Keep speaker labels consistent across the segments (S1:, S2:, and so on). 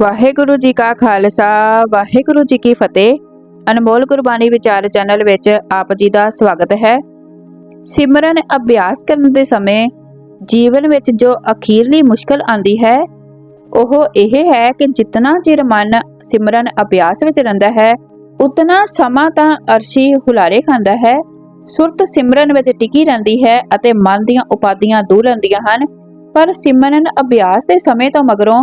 S1: ਵਾਹਿਗੁਰੂ ਜੀ ਕਾ ਖਾਲਸਾ, ਵਾਹਿਗੁਰੂ ਜੀ ਕੀ ਫਤਿਹ। ਅਨਮੋਲ ਗੁਰਬਾਣੀ ਵਿਚਾਰ ਚੈਨਲ ਵਿੱਚ ਆਪ ਜੀ ਦਾ ਸਵਾਗਤ ਹੈ। ਸਿਮਰਨ ਅਭਿਆਸ ਕਰਨ ਦੇ ਸਮੇਂ ਜੀਵਨ ਵਿੱਚ ਜੋ ਅਖੀਰਲੀ ਮੁਸ਼ਕਲ ਆਉਂਦੀ ਹੈ, ਉਹ ਇਹ ਹੈ ਕਿ ਜਿਤਨਾ ਚਿਰ ਮਨ ਸਿਮਰਨ ਅਭਿਆਸ ਵਿੱਚ ਰਹਿੰਦਾ ਹੈ, ਉਤਨਾ ਸਮਾਂ ਤਾਂ ਅਰਸ਼ੀ ਹੁਲਾਰੇ ਖਾਂਦਾ ਹੈ। ਸੁਰਤ ਸਿਮਰਨ ਵਿੱਚ ਟਿਕੀ ਰਹਿੰਦੀ ਹੈ ਅਤੇ ਮਨ ਦੀਆਂ ਉਪਾਦੀਆਂ ਦੂਰ ਰਹਿੰਦੀਆਂ ਹਨ। ਪਰ ਸਿਮਰਨ ਅਭਿਆਸ ਦੇ ਸਮੇਂ ਤੋਂ ਮਗਰੋਂ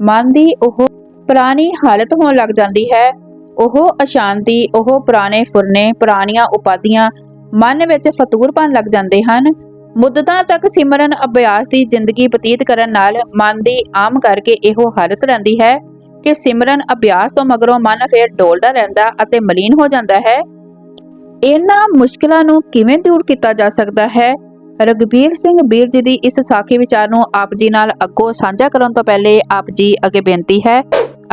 S1: ਮਨ ਦੀ ਉਹ ਪੁਰਾਣੀ ਹਾਲਤ ਹੋਣ ਲੱਗ ਜਾਂਦੀ ਹੈ। ਉਹ ਅਸ਼ਾਂਤੀ, ਉਹ ਪੁਰਾਣੇ ਫੁਰਨੇ, ਪੁਰਾਣੀਆਂ ਉਪਾਧੀਆਂ ਮਨ ਵਿੱਚ ਫਤੂਰ ਬਣ ਲੱਗ ਜਾਂਦੇ ਹਨ। ਮੁੱਦਤਾਂ ਤੱਕ ਸਿਮਰਨ ਅਭਿਆਸ ਦੀ ਜ਼ਿੰਦਗੀ ਬਤੀਤ ਕਰਨ ਨਾਲ ਮਨ ਦੀ ਆਮ ਕਰਕੇ ਇਹੋ ਹਾਲਤ ਰਹਿੰਦੀ ਹੈ ਕਿ ਸਿਮਰਨ ਅਭਿਆਸ ਤੋਂ ਮਗਰੋਂ ਮਨ ਫੇਰ ਡੋਲਦਾ ਰਹਿੰਦਾ ਅਤੇ ਮਲੀਨ ਹੋ ਜਾਂਦਾ ਹੈ। ਇਹਨਾਂ ਮੁਸ਼ਕਲਾਂ ਨੂੰ ਕਿਵੇਂ ਦੂਰ ਕੀਤਾ ਜਾ ਸਕਦਾ ਹੈ? ਰਗਬੀਰ ਸਿੰਘ ਵੀਰ ਜੀ ਦੀ ਇਸ ਸਾਖੀ ਵਿਚਾਰ ਨੂੰ ਆਪ ਜੀ ਨਾਲ ਅੱਗੋਂ ਸਾਂਝਾ ਕਰਨ ਤੋਂ ਪਹਿਲੇ ਆਪ ਜੀ ਅੱਗੇ ਬੇਨਤੀ ਹੈ,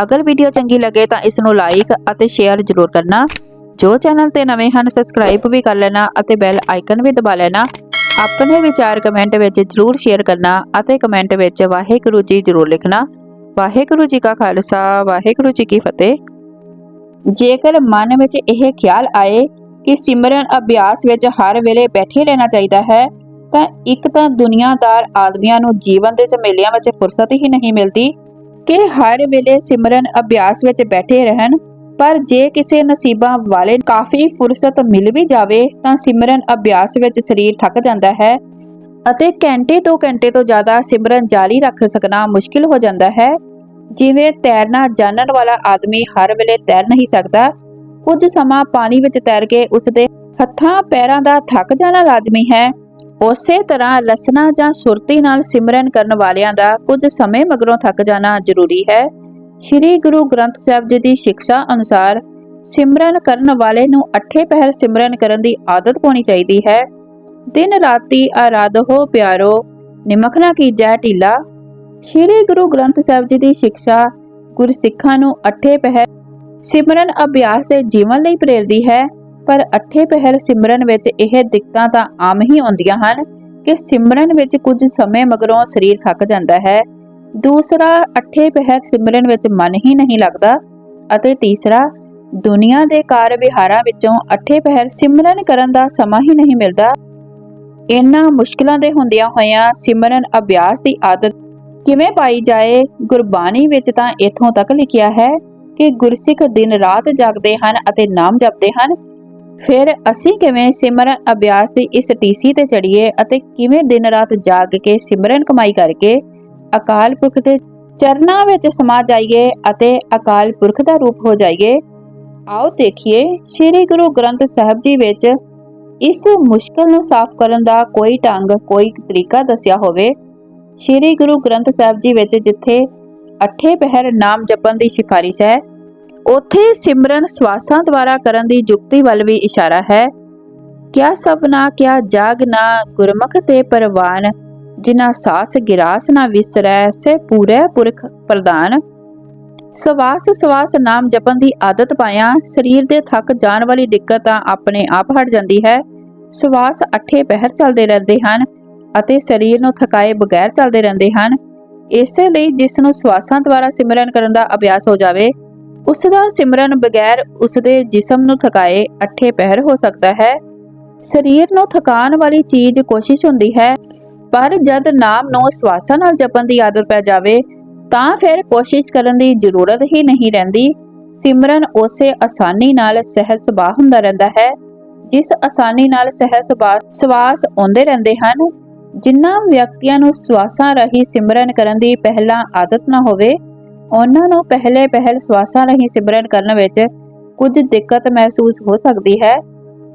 S1: ਅਗਰ ਵੀਡੀਓ ਚੰਗੀ ਲੱਗੇ ਤਾਂ ਇਸ ਨੂੰ ਲਾਈਕ ਅਤੇ ਸ਼ੇਅਰ ਜ਼ਰੂਰ ਕਰਨਾ। ਜੋ ਚੈਨਲ ਤੇ ਨਵੇਂ ਹਨ ਸਬਸਕ੍ਰਾਈਬ ਵੀ ਕਰ ਲੈਣਾ ਅਤੇ ਬੈਲ ਆਈਕਨ ਵੀ ਦਬਾ ਲੈਣਾ। ਆਪਣੇ ਵਿਚਾਰ ਕਮੈਂਟ ਵਿੱਚ ਜ਼ਰੂਰ ਸ਼ੇਅਰ ਕਰਨਾ ਅਤੇ ਕਮੈਂਟ ਵਿੱਚ ਵਾਹਿਗੁਰੂ ਜੀ ਜ਼ਰੂਰ ਲਿਖਣਾ। ਵਾਹਿਗੁਰੂ ਜੀ ਕਾ ਖਾਲਸਾ, ਵਾਹਿਗੁਰੂ ਜੀ ਕੀ ਫਤਿਹ। ਜੇਕਰ ਮਨ ਵਿੱਚ ਇਹ ਖਿਆਲ ਆਏ ਕਿ ਸਿਮਰਨ ਅਭਿਆਸ ਵਿੱਚ ਹਰ ਵੇਲੇ ਬੈਠੇ ਰਹਿਣਾ ਚਾਹੀਦਾ ਹੈ ਤਾਂ ਇੱਕ ਤਾਂ ਦੁਨੀਆਦਾਰ ਆਦਮੀਆਂ ਨੂੰ ਜੀਵਨ ਦੇ ਝਮੇਲਿਆਂ ਵਿੱਚ ਫੁਰਸਤ ਹੀ ਨਹੀਂ ਮਿਲਦੀ ਕਿ ਹਰ ਵੇਲੇ ਸਿਮਰਨ ਅਭਿਆਸ ਵਿੱਚ ਬੈਠੇ ਰਹਿਣ, ਪਰ ਜੇ ਕਿਸੇ ਨਸੀਬਾਂ ਵਾਲੇ ਕਾਫੀ ਫੁਰਸਤ ਮਿਲ ਵੀ ਜਾਵੇ, ਤਾਂ ਸਿਮਰਨ ਅਭਿਆਸ ਵਿੱਚ ਸਰੀਰ ਥੱਕ ਜਾਂਦਾ ਹੈ ਅਤੇ ਘੰਟੇ ਤੋਂ ਘੰਟੇ ਤੋਂ ਜ਼ਿਆਦਾ ਸਿਮਰਨ ਜਾਰੀ ਰੱਖ ਸਕਣਾ ਮੁਸ਼ਕਿਲ ਹੋ ਜਾਂਦਾ ਹੈ। ਜਿਵੇਂ ਤੈਰਨਾ ਜਾਣਨ ਵਾਲਾ ਆਦਮੀ ਹਰ ਵੇਲੇ ਤੈਰ ਨਹੀਂ ਸਕਦਾ, ਕੁਝ ਸਮਾਂ ਪਾਣੀ ਵਿੱਚ ਤੈਰ ਕੇ ਉਸਦੇ ਹੱਥਾਂ, ਪੈਰਾਂ ਦਾ ਥੱਕ ਜਾਣਾ ਲਾਜ਼ਮੀ ਹੈ। ਉਸੇ ਤਰ੍ਹਾਂ ਲਸਣਾ ਜਾਂ ਸੁਰਤੀ ਨਾਲ ਸਿਮਰਨ ਕਰਨ ਵਾਲਿਆਂ ਦਾ ਕੁਝ ਸਮੇਂ ਮਗਰੋਂ ਥੱਕ ਜਾਣਾ ਜ਼ਰੂਰੀ ਹੈ। ਸ੍ਰੀ ਗੁਰੂ ਗ੍ਰੰਥ ਸਾਹਿਬ ਜੀ ਦੀ ਸਿੱਖਿਆ ਅਨੁਸਾਰ ਸਿਮਰਨ ਕਰਨ ਵਾਲੇ ਨੂੰ ਅੱਠੇ ਪਹਿਰ ਸਿਮਰਨ ਕਰਨ ਦੀ ਆਦਤ ਪਾਉਣੀ ਚਾਹੀਦੀ ਹੈ। ਦਿਨ ਰਾਤੀ ਆਰਾਧੋ ਪਿਆਰੋ ਨਿਮਕ ਨਾ ਕੀਜੈ ਢੀਲਾ। ਸ੍ਰੀ ਗੁਰੂ ਗ੍ਰੰਥ ਸਾਹਿਬ ਜੀ ਦੀ ਸਿੱਖਿਆ ਗੁਰਸਿੱਖਾਂ ਨੂੰ ਅੱਠੇ ਪਹਿਰ ਸਿਮਰਨ ਅਭਿਆਸ ਦੇ ਜੀਵਨ ਲਈ ਪ੍ਰੇਰਦੀ ਹੈ। ਪਰ ਅੱਠੇ ਪਹਿਰ ਸਿਮਰਨ ਵਿੱਚ ਇਹ ਦਿੱਕਤਾਂ ਤਾਂ ਆਮ ਹੀ ਆਉਂਦੀਆਂ ਹਨ ਕਿ ਸਿਮਰਨ ਵਿੱਚ ਕੁਝ ਸਮੇਂ ਮਗਰੋਂ ਸਰੀਰ ਥੱਕ ਜਾਂਦਾ ਹੈ। ਦੂਸਰਾ, ਅੱਠੇ ਪਹਿਰ ਸਿਮਰਨ ਵਿੱਚ ਮਨ ਹੀ ਨਹੀਂ ਲੱਗਦਾ ਅਤੇ ਤੀਸਰਾ, ਦੁਨੀਆ ਦੇ ਕਾਰ ਵਿਹਾਰਾਂ ਵਿੱਚੋਂ ਅੱਠੇ ਪਹਿਰ ਸਿਮਰਨ ਕਰਨ ਦਾ ਸਮਾਂ ਹੀ ਨਹੀਂ ਮਿਲਦਾ। ਇਹਨਾਂ ਮੁਸ਼ਕਲਾਂ ਦੇ ਹੁੰਦਿਆਂ ਹੋਇਆਂ ਸਿਮਰਨ ਅਭਿਆਸ ਦੀ ਆਦਤ ਕਿਵੇਂ ਪਾਈ ਜਾਏ, ਗੁਰਬਾਣੀ ਵਿੱਚ ਤਾਂ ਇਥੋਂ ਤੱਕ ਲਿਖਿਆ ਹੈ ਕਿ ਗੁਰਸਿੱਖ ਦਿਨ ਰਾਤ ਜਾਗਦੇ ਹਨ ਅਤੇ ਨਾਮ ਜਪਦੇ ਹਨ। ਫਿਰ ਅਸੀਂ ਕਿਵੇਂ ਸਿਮਰਨ ਅਭਿਆਸ ਦੀ ਇਸ ਟੀਸੀ ਤੇ ਚੜੀਏ ਅਤੇ ਕਿਵੇਂ ਦਿਨ ਰਾਤ ਜਾਗ ਕੇ ਸਿਮਰਨ ਕਮਾਈ ਕਰਕੇ ਅਕਾਲ ਪੁਰਖ ਦੇ ਚਰਨਾਂ ਵਿੱਚ ਸਮਾ ਜਾਈਏ ਅਤੇ ਅਕਾਲ ਪੁਰਖ ਦਾ ਰੂਪ ਹੋ ਜਾਈਏ? ਆਓ ਦੇਖੀਏ, ਸ੍ਰੀ ਗੁਰੂ ਗ੍ਰੰਥ ਸਾਹਿਬ ਜੀ ਵਿੱਚ ਇਸ ਮੁਸ਼ਕਲ ਨੂੰ ਸਾਫ਼ ਕਰਨ ਦਾ ਕੋਈ ਢੰਗ, ਕੋਈ ਤਰੀਕਾ ਦੱਸਿਆ ਹੋਵੇ। ਸ੍ਰੀ ਗੁਰੂ ਗ੍ਰੰਥ ਸਾਹਿਬ ਜੀ ਵਿੱਚ ਜਿੱਥੇ ਅੱਠੇ ਪਹਿਰ ਨਾਮ ਜਪਣ ਦੀ ਸਿਫਾਰਿਸ਼ ਹੈ ਉਥੇ ਸਿਮਰਨ ਸਵਾਸਾਂ ਦੁਆਰਾ ਕਰਨ ਦੀ ਜੁਗਤੀ ਵੱਲ ਵੀ ਇਸ਼ਾਰਾ ਹੈ। ਕਿਆ ਸਭਨਾ ਕਿਆ ਜਾਗਨਾ ਗੁਰਮੁਖ ਤੇ ਪਰਵਾਨ ਜਿਨਾ ਸਾਸ ਗਿਰਾਸ ਨਾ ਵਿਸਰੈ, ਸੇ ਪੂਰੇ ਪੁਰਖ ਪ੍ਰਦਾਨ ਸਵਾਸ ਸਵਾਸ ਨਾਮ ਜਪਣ ਦੀ ਆਦਤ ਪਾਇਆ, ਸਰੀਰ ਦੇ ਥੱਕ ਜਾਣ ਵਾਲੀ ਦਿੱਕਤ ਤਾਂ ਆਪਣੇ ਆਪ ਹਟ ਜਾਂਦੀ ਹੈ। ਸਵਾਸ ਅੱਠੇ ਪਹਿਰ ਚੱਲਦੇ ਰਹਿੰਦੇ ਹਨ ਅਤੇ ਸਰੀਰ ਨੂੰ ਥਕਾਏ ਬਗੈਰ ਚੱਲਦੇ ਰਹਿੰਦੇ ਹਨ। ਇਸੇ ਲਈ ਜਿਸ ਨੂੰ ਸਵਾਸਾਂ ਦੁਆਰਾ ਸਿਮਰਨ ਕਰਨ ਦਾ ਅਭਿਆਸ ਹੋ ਜਾਵੇ ਉਸ ਦਾ ਸਿਮਰਨ ਬਗੈਰ ਉਸ ਦੇ ਜਿਸਮ ਨੂੰ ਥਕਾਏ ਅੱਠੇ ਪਹਿਰ ਹੋ ਸਕਦਾ ਹੈ। ਸਰੀਰ ਨੂੰ ਥਕਾਨ ਵਾਲੀ ਚੀਜ਼ ਕੋਸ਼ਿਸ਼ ਹੁੰਦੀ ਹੈ, ਪਰ ਜਦ ਨਾਮ ਨੂੰ ਸਵਾਸਾਂ ਨਾਲ ਜਪਣ ਦੀ ਆਦਤ ਪੈ ਜਾਵੇ, ਤਾਂ ਫਿਰ ਕੋਸ਼ਿਸ਼ ਕਰਨ ਦੀ ਜ਼ਰੂਰਤ ਹੀ ਨਹੀਂ ਰਹਿੰਦੀ। ਸਿਮਰਨ ਉਸੇ ਆਸਾਨੀ ਨਾਲ ਸਹਿਜ ਸੁਭਾਅ ਹੁੰਦਾ ਰਹਿੰਦਾ ਹੈ, ਜਿਸ ਆਸਾਨੀ ਨਾਲ ਸਹਿਜ ਸੁਭਾਅ ਸਵਾਸ ਆਉਂਦੇ ਰਹਿੰਦੇ ਹਨ। ਜਿਨ੍ਹਾਂ ਵਿਅਕਤੀਆਂ ਨੂੰ ਸਵਾਸਾਂ ਰਾਹੀਂ ਸਿਮਰਨ ਕਰਨ ਦੀ ਪਹਿਲਾਂ ਆਦਤ ਨਾ ਹੋਵੇ ਉਹਨਾਂ ਨੂੰ ਪਹਿਲੇ ਪਹਿਲ ਸਵਾਸਾਂ ਰਾਹੀਂ ਸਿਮਰਨ ਕਰਨ ਵਿੱਚ ਕੁਝ ਦਿੱਕਤ ਮਹਿਸੂਸ ਹੋ ਸਕਦੀ ਹੈ,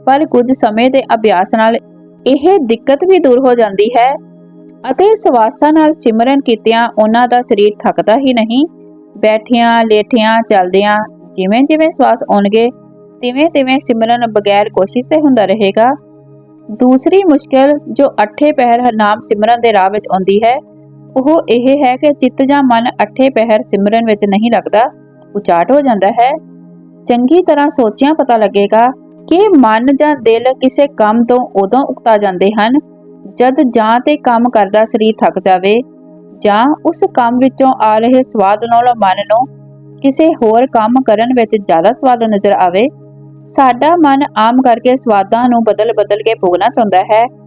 S1: ਪਰ ਕੁਝ ਸਮੇਂ ਦੇ ਅਭਿਆਸ ਨਾਲ ਇਹ ਦਿੱਕਤ ਵੀ ਦੂਰ ਹੋ ਜਾਂਦੀ ਹੈ ਅਤੇ ਸਵਾਸਾਂ ਨਾਲ ਸਿਮਰਨ ਕੀਤਿਆਂ ਉਹਨਾਂ ਦਾ ਸਰੀਰ ਥੱਕਦਾ ਹੀ ਨਹੀਂ। ਬੈਠਿਆਂ, ਲੇਠਿਆਂ, ਚੱਲਦਿਆਂ ਜਿਵੇਂ ਜਿਵੇਂ ਸਵਾਸ ਆਉਣਗੇ ਤਿਵੇਂ ਤਿਵੇਂ ਸਿਮਰਨ ਬਗੈਰ ਕੋਸ਼ਿਸ਼ ਤੇ ਹੁੰਦਾ ਰਹੇਗਾ। ਦੂਸਰੀ ਮੁਸ਼ਕਲ ਜੋ ਅੱਠੇ ਪਹਿਰ ਨਾਮ ਸਿਮਰਨ ਦੇ ਰਾਹ ਵਿੱਚ ਆਉਂਦੀ ਹੈ ਉਹ ਇਹ ਹੈ ਕਿ ਚਿੱਤ ਜਾਂ ਮਨ ਅੱਠੇ ਪਹਿਰ ਸਿਮਰਨ ਵਿੱਚ ਨਹੀਂ ਲੱਗਦਾ, ਉਚਾਟ ਹੋ ਜਾਂਦਾ ਹੈ। ਚੰਗੀ ਤਰ੍ਹਾਂ ਸੋਚਿਆ ਪਤਾ ਲੱਗੇਗਾ ਕਿ ਮਨ ਜਾਂ ਦਿਲ ਕਿਸੇ ਕੰਮ ਤੋਂ ਉਦੋਂ ਉਕਤਾ ਜਾਂਦੇ ਹਨ, ਜਦ ਜਾਂ ਤੇ ਕੰਮ ਕਰਦਾ ਸਰੀਰ ਥੱਕ ਜਾਵੇ, ਜਾਂ ਉਸ ਕੰਮ ਵਿੱਚੋਂ ਆ ਰਹੇ ਸਵਾਦ ਨਾਲ ਮਨ ਨੂੰ ਕਿਸੇ ਹੋਰ ਕੰਮ ਕਰਨ ਵਿੱਚ ਜ਼ਿਆਦਾ ਸਵਾਦ ਨਜ਼ਰ ਆਵੇ। ਸਾਡਾ ਮਨ ਆਮ ਕਰਕੇ ਸਵਾਦਾਂ ਨੂੰ ਬਦਲ-ਬਦਲ ਕੇ ਭੋਗਣਾ ਚਾਹੁੰਦਾ ਹੈ।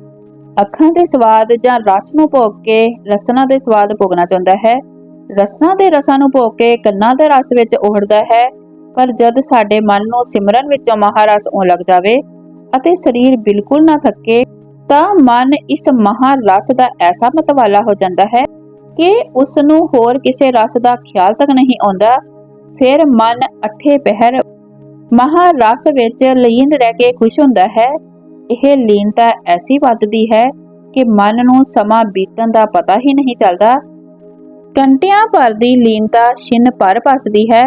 S1: ਅੱਖਾਂ ਦੇ ਸਵਾਦ ਜਾਂ ਰਸ ਨੂੰ ਭੋਗ ਕੇ ਰਸਨਾ ਦੇ ਸਵਾਦ ਭੋਗਣਾ ਚਾਹੁੰਦਾ ਹੈ। ਰਸਨਾ ਦੇ ਰਸਾਂ ਨੂੰ ਭੋਗ ਕੇ ਕੰਨਾਂ ਦੇ ਰਸ ਵਿੱਚ ਉਹੜਦਾ ਹੈ, ਪਰ ਜਦ ਸਾਡੇ ਮਨ ਨੂੰ ਸਿਮਰਨ ਵਿੱਚੋਂ ਮਹਾਰਸ ਆਉਣ ਲੱਗ ਜਾਵੇ ਅਤੇ ਸਰੀਰ ਬਿਲਕੁਲ ਨਾ ਥੱਕੇ, ਤਾਂ ਮਨ ਇਸ ਮਹਾਰਸ ਦਾ ਐਸਾ ਮਤਵਾਲਾ ਹੋ ਜਾਂਦਾ ਹੈ ਕਿ ਉਸ ਨੂੰ ਹੋਰ ਕਿਸੇ ਰਸ ਦਾ ਖਿਆਲ ਤੱਕ ਨਹੀਂ ਆਉਂਦਾ। ਫਿਰ ਮਨ ਅਠੇ ਪਹਿਰ ਮਹਾਰਸ ਵਿੱਚ ਲੀਨ ਰਹਿ ਕੇ ਖੁਸ਼ ਹੁੰਦਾ ਹੈ। ਇਹ ਲੀਨਤਾ ਐਸੀ ਵੱਧਦੀ ਹੈ ਕਿ ਮਨ ਨੂੰ ਸਮਾਂ ਬੀਤਣ ਦਾ ਪਤਾ ਹੀ ਨਹੀਂ ਚੱਲਦਾ। ਘੰਟਿਆਂ ਭਰ ਦੀ ਲੀਨਤਾ ਛਿਨ ਭਰ ਪਸਦੀ ਹੈ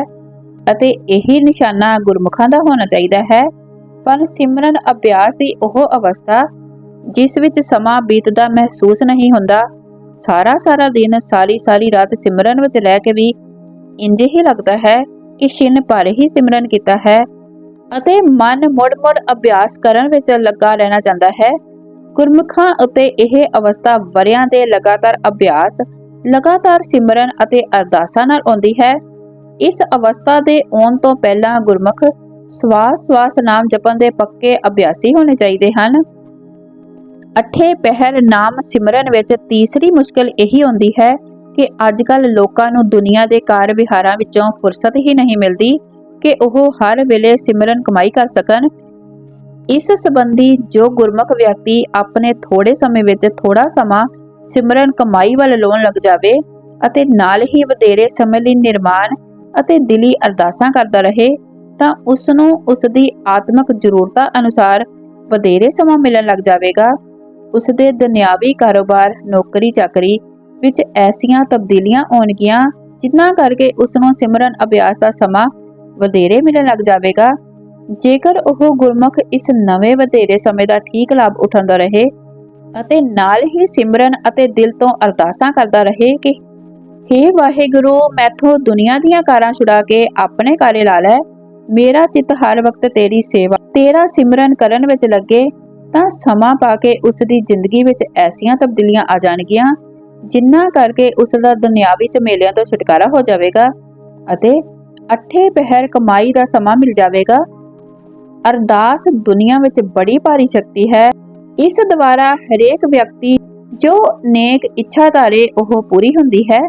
S1: ਅਤੇ ਇਹੀ ਨਿਸ਼ਾਨਾ ਗੁਰਮੁਖਾਂ ਦਾ ਹੋਣਾ ਚਾਹੀਦਾ ਹੈ। ਪਰ ਸਿਮਰਨ ਅਭਿਆਸ ਦੀ ਉਹ ਅਵਸਥਾ ਜਿਸ ਵਿੱਚ ਸਮਾਂ ਬੀਤਦਾ ਮਹਿਸੂਸ ਨਹੀਂ ਹੁੰਦਾ, ਸਾਰਾ ਸਾਰਾ ਦਿਨ ਸਾਰੀ ਸਾਰੀ ਰਾਤ ਸਿਮਰਨ ਵਿੱਚ ਲੈ ਕੇ ਵੀ ਇੰਜ ਹੀ ਲੱਗਦਾ ਹੈ ਕਿ ਛਿਨ ਭਰ ਹੀ ਸਿਮਰਨ ਕੀਤਾ ਹੈ। ਅਤੇ ਮਨ ਮੁੜ-ਮੁੜ ਅਭਿਆਸ ਕਰਨ ਵਿੱਚ ਲੱਗਾ ਰਹਿਣਾ ਚਾਹੁੰਦਾ ਹੈ। ਗੁਰਮੁਖਾਂ ਉਤੇ ਇਹ ਅਵਸਥਾ ਵਰਿਆਂ ਦੇ ਲਗਾਤਾਰ ਅਭਿਆਸ, ਲਗਾਤਾਰ ਸਿਮਰਨ ਅਤੇ ਅਰਦਾਸਾਂ ਨਾਲ ਆਉਂਦੀ ਹੈ। ਇਸ ਅਵਸਥਾ ਦੇ ਆਉਣ ਤੋਂ ਪਹਿਲਾਂ ਗੁਰਮੁਖ ਸਵਾਸ ਸਵਾਸ ਨਾਮ ਜਪਣ ਦੇ ਪੱਕੇ ਅਭਿਆਸੀ ਹੋਣੇ ਚਾਹੀਦੇ ਹਨ। ਅਠੇ ਪਹਿਰ ਨਾਮ ਸਿਮਰਨ ਵਿੱਚ ਤੀਸਰੀ ਮੁਸ਼ਕਲ ਇਹੀ ਹੁੰਦੀ ਹੈ ਕਿ ਅੱਜ ਅੱਜਕੱਲ ਲੋਕਾਂ ਨੂੰ ਦੁਨੀਆ ਦੇ ਕਾਰ ਵਿਹਾਰਾਂ ਵਿੱਚੋਂ ਫੁਰਸਤ ਹੀ ਨਹੀਂ ਮਿਲਦੀ। ਕਿ ਉਹ ਹਰ ਵੇਲੇ ਸਿਮਰਨ ਕਮਾਈ ਕਰ ਸਕਣ। ਇਸ ਸੰਬੰਧੀ ਜੋ ਗੁਰਮੁਖ ਵਿਅਕਤੀ ਆਪਣੇ ਥੋੜੇ ਸਮੇਂ ਵਿੱਚ ਥੋੜਾ ਸਮਾਂ ਸਿਮਰਨ ਕਮਾਈ ਵੱਲ ਲਾਉਣ ਲੱਗ ਜਾਵੇ ਅਤੇ ਨਾਲ ਹੀ ਵਧੇਰੇ ਸਮੇਂ ਲਈ ਨਿਰਮਾਣ ਅਤੇ ਦਿਲੀ ਅਰਦਾਸਾਂ ਕਰਦਾ ਰਹੇ, ਤਾਂ ਉਸ ਨੂੰ ਉਸ ਦੀ ਆਤਮਿਕ ਜ਼ਰੂਰਤਾਂ ਅਨੁਸਾਰ ਵਧੇਰੇ ਸਮਾਂ ਮਿਲਣ ਲੱਗ ਜਾਵੇਗਾ। ਉਸ ਦੇ ਦੁਨਿਆਵੀ ਕਾਰੋਬਾਰ, ਨੌਕਰੀ, ਚਾਕਰੀ ਵਿੱਚ ਐਸੀਆਂ ਤਬਦੀਲੀਆਂ ਆਉਣਗੀਆਂ, ਜਿਨ੍ਹਾਂ ਕਰਕੇ ਉਸ ਨੂੰ ਸਿਮਰਨ ਅਭਿਆਸ ਦਾ ਸਮਾਂ ਵਧੇਰੇ ਮਿਲਣ ਲੱਗ ਜਾਵੇਗਾ। ਜੇਕਰ ਉਹ ਗੁਰਮੁਖ ਇਸ ਨਵੇਂ ਵਧੇਰੇ ਸਮੇਂ ਦਾ ਠੀਕ ਲਾਭ ਉਠਾਉਂਦਾ ਰਹੇ ਅਤੇ ਨਾਲ ਹੀ ਸਿਮਰਨ ਅਤੇ ਦਿਲ ਤੋਂ ਅਰਦਾਸਾਂ ਕਰਦਾ ਰਹੇ ਕਿ हे ਵਾਹਿਗੁਰੂ ਮੈਥੋਂ ਦੁਨੀਆ ਦੀਆਂ ਕਾਰਾਂ ਛੁਡਾ ਕੇ ਆਪਣੇ ਕਾਰੇ ਲਾ ਲੈ। ਮੇਰਾ ਚਿੱਤ ਹਰ ਵਕਤ ਤੇਰੀ ਸੇਵਾ, ਤੇਰਾ ਸਿਮਰਨ ਕਰਨ ਵਿੱਚ ਲੱਗੇ, ਤਾਂ ਸਮਾਂ ਪਾ ਕੇ ਉਸ ਦੀ ਜ਼ਿੰਦਗੀ ਵਿੱਚ ਐਸੀਆਂ ਤਬਦੀਲੀਆਂ ਆ ਜਾਣਗੀਆਂ ਜਿਨ੍ਹਾਂ ਕਰਕੇ ਉਸ ਦਾ ਦੁਨਿਆਵੀ ਝਮੇਲਿਆਂ ਤੋਂ ਛੁਟਕਾਰਾ ਹੋ ਜਾਵੇਗਾ ਅਤੇ ਅੱਠੇ ਪਹਿਰ ਕਮਾਈ ਦਾ ਸਮਾਂ ਮਿਲ ਜਾਵੇਗਾ। ਅਰਦਾਸ ਦੁਨੀਆ ਵਿੱਚ ਬੜੀ ਭਾਰੀ ਸ਼ਕਤੀ ਹੈ। ਇਸ ਦੁਆਰਾ ਹਰੇਕ ਵਿਅਕਤੀ ਜੋ ਨੇਕ ਇੱਛਾ ਧਾਰੇ ਉਹ ਪੂਰੀ ਹੁੰਦੀ ਹੈ।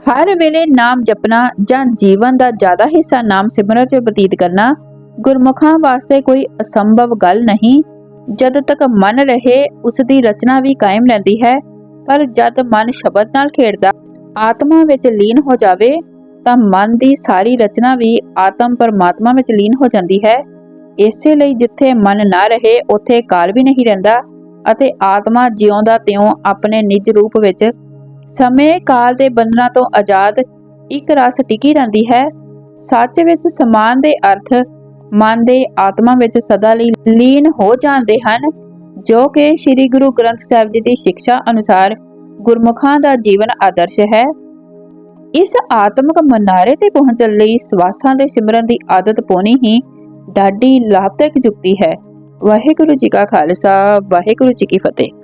S1: ਹਰ ਵੇਲੇ ਨਾਮ ਜਪਣਾ ਜਾਂ ਜੀਵਨ ਦਾ ਜ਼ਿਆਦਾ ਹਿੱਸਾ ਨਾਮ ਸਿਮਰਨ 'ਚ ਬਤੀਤ ਕਰਨਾ ਗੁਰਮੁਖਾਂ ਵਾਸਤੇ ਕੋਈ ਅਸੰਭਵ ਗੱਲ ਨਹੀਂ। ਜਦ ਤੱਕ ਮਨ ਰਹੇ ਉਸ ਦੀ ਰਚਨਾ ਵੀ ਕਾਇਮ ਰਹਿੰਦੀ ਹੈ, ਪਰ ਜਦ ਮਨ ਸ਼ਬਦ ਨਾਲ ਖੇਡਦਾ, ਆਤਮਾ ਵਿੱਚ ਲੀਨ ਹੋ ਜਾਵੇ ਤਾਂ ਮਨ ਦੀ ਸਾਰੀ ਰਚਨਾ ਵੀ ਆਤਮ ਪਰਮਾਤਮਾ ਵਿੱਚ ਲੀਨ ਹੋ ਜਾਂਦੀ ਹੈ। ਇਸੇ ਲਈ ਜਿੱਥੇ ਮਨ ਨਾ ਰਹੇ, ਉੱਥੇ ਕਾਲ ਵੀ ਨਹੀਂ ਰਹਿੰਦਾ ਅਤੇ ਆਤਮਾ ਜਿਉਂਦਾ ਤਿਉਂ ਆਪਣੇ ਨਿਜ ਰੂਪ ਵਿੱਚ। ਸਮੇਂ ਕਾਲ ਦੇ ਬੰਧਨਾਂ ਤੋਂ ਆਜ਼ਾਦ ਇੱਕ ਰਸ ਟਿਕੀ ਰਹਿੰਦੀ ਹੈ। ਸੱਚ ਵਿੱਚ ਸਮਾਨ ਦੇ ਅਰਥ ਮਨ ਦੇ ਆਤਮਾ ਵਿੱਚ ਸਦਾ ਲਈ ਲੀਨ ਹੋ ਜਾਂਦੇ ਹਨ, ਜੋ ਕਿ ਸ੍ਰੀ ਗੁਰੂ ਗ੍ਰੰਥ ਸਾਹਿਬ ਜੀ ਦੀ ਸਿੱਖਿਆ ਅਨੁਸਾਰ ਗੁਰਮੁਖਾਂ ਦਾ ਜੀਵਨ ਆਦਰਸ਼ ਹੈ। ਇਸ ਆਤਮਿਕ ਮਨਾਰੇ ਤੇ ਪਹੁੰਚਣ ਲਈ ਸਵਾਸਾਂ ਦੇ ਸਿਮਰਨ ਦੀ ਆਦਤ ਪਾਉਣੀ ਹੀ ਡਾਢੀ ਲਾਭਦਾਇਕ ਜੁਗਤੀ ਹੈ। ਵਾਹਿਗੁਰੂ ਜੀ ਕਾ ਖਾਲਸਾ, ਵਾਹਿਗੁਰੂ ਜੀ ਕੀ ਫਤਿਹ।